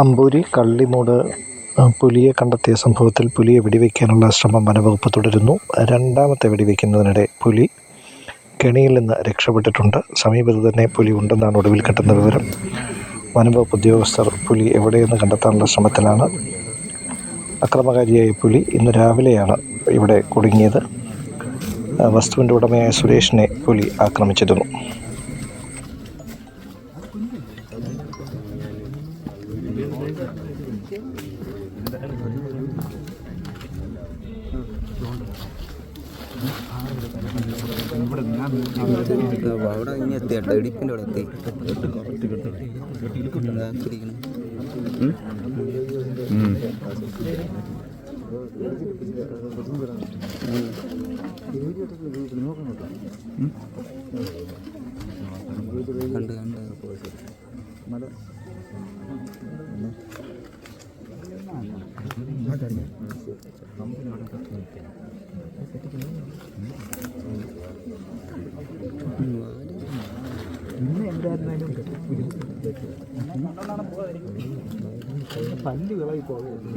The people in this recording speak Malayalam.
അമ്പൂരി കള്ളിമൂട് പുലിയെ കണ്ടെത്തിയ സംഭവത്തിൽ പുലിയെ വെടിവെക്കാനുള്ള ശ്രമം വനവകുപ്പ് തുടരുന്നു. രണ്ടാമത്തെ വെടിവെക്കുന്നതിനിടെ പുലി കെണിയിൽ നിന്ന് രക്ഷപ്പെട്ടിട്ടുണ്ട്. സമീപത്ത് തന്നെ പുലി ഉണ്ടെന്നാണ് ഒടുവിൽ കിട്ടുന്ന വിവരം. വനംവകുപ്പ് ഉദ്യോഗസ്ഥർ പുലി എവിടെയെന്ന് കണ്ടെത്താനുള്ള ശ്രമത്തിലാണ്. അക്രമകാരിയായ പുലി ഇന്ന് രാവിലെയാണ് ഇവിടെ കുടുങ്ങിയത്. വസ്തുവിന്റെ ഉടമയായ സുരേഷിനെ പുലി ആക്രമിച്ചിരുന്നു. അവിടെ ഇനി എത്തി കേട്ടോ ഇടിപ്പിന്റെ അവിടെ എത്തി മല ഇന്ന് എന്തായിരുന്നാലും പല്ല് വിളകി പോകുന്നു